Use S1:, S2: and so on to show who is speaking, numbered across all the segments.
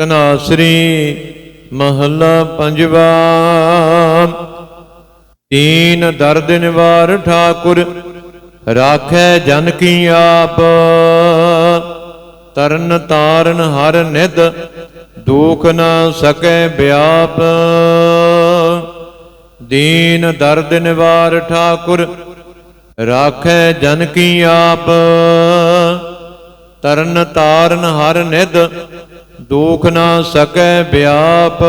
S1: ਤਨਾਸਰੀ ਮਹੱਲਾ ਪੰਜਵਾ। ਤੀਨ ਦਰਦ ਨਿਵਾਰ ਠਾਕੁਰ, ਰਾਖੈ ਜਨ ਕੀ ਆਪ। ਤਰਨ ਤਾਰਨ ਹਰ ਨਿਧ ਦੁਖ ਨਾ ਸਕੈ ਵਿਆਪ ਦੀਨ ਦਰਦ ਨਿਵਾਰ ਠਾਕੁਰ, ਰਾਖੈ ਜਨ ਕੀ ਆਪ। ਤਰਨ ਤਾਰਨ ਹਰ ਨਿਧ ਦੁਖ ਨਾ ਸਕੈ ਵਿਆਪ।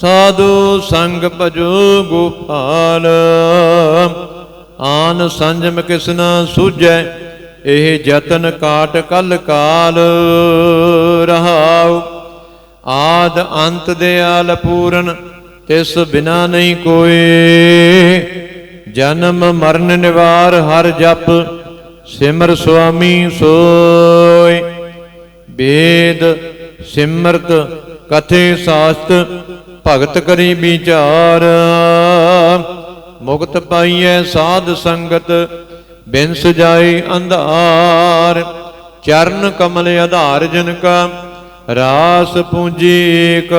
S1: ਸਾਧੂ ਸੰਗ ਭਜੋ ਗੋਪਾਲ। ਆਨ ਸੰਜਮ ਕਿਸਨਾ ਸੂਝੈ, ਇਹ ਜਤਨ ਕਾਟ ਕਲ ਕਾਲ। ਰਹਾਉ, ਆਦ ਅੰਤ ਦੇ ਆਲ ਪੂਰਨ, ਤਿਸ ਬਿਨਾ ਨਹੀਂ ਕੋਈ। ਜਨਮ ਮਰਨ ਨਿਵਾਰ ਹਰ ਜਪ, ਸਿਮਰ ਸੁਆਮੀ ਸੋ ਵੇਦ, ਸਿਮਰਤ, ਕਥੇ ਸਾਸਤ, ਭਗਤ ਕਰੀ ਵਿਚਾਰ। ਮੁਕਤ ਪਾਈਐ ਸਾਧ ਸੰਗਤ ਬਿਨ ਸਜਾਈ ਅੰਧਾਰ। ਚਰਨ ਕਮਲ ਆਧਾਰ ਜਨ ਕਾ ਰਾਸ ਪੂੰਜੀ ਏਕ।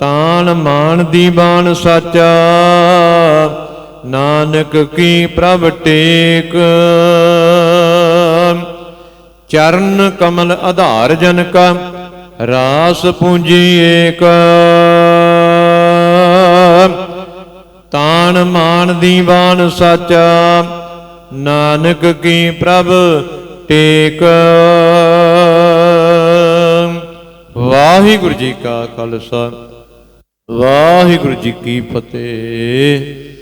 S1: ਤਾਣ ਮਾਨ ਦੀਵਾਨ ਸਾਚਾ, ਨਾਨਕ ਕੀ ਪ੍ਰਭ ਟੇਕ। ਚਰਨ ਕਮਲ ਆਧਾਰ ਜਨ ਕਾ ਰਾਸ ਪੂੰਜੀ ਏਕ। ਤਾਣ ਮਾਨ ਦੀਵਾਨ ਸਾਚਾ, ਨਾਨਕ ਕੀ ਪ੍ਰਭ ਟੇਕ। ਵਾਹਿਗੁਰੂ ਜੀ ਕਾ ਖਾਲਸਾ, ਵਾਹਿਗੁਰੂ ਜੀ ਕੀ ਫਤਿਹ।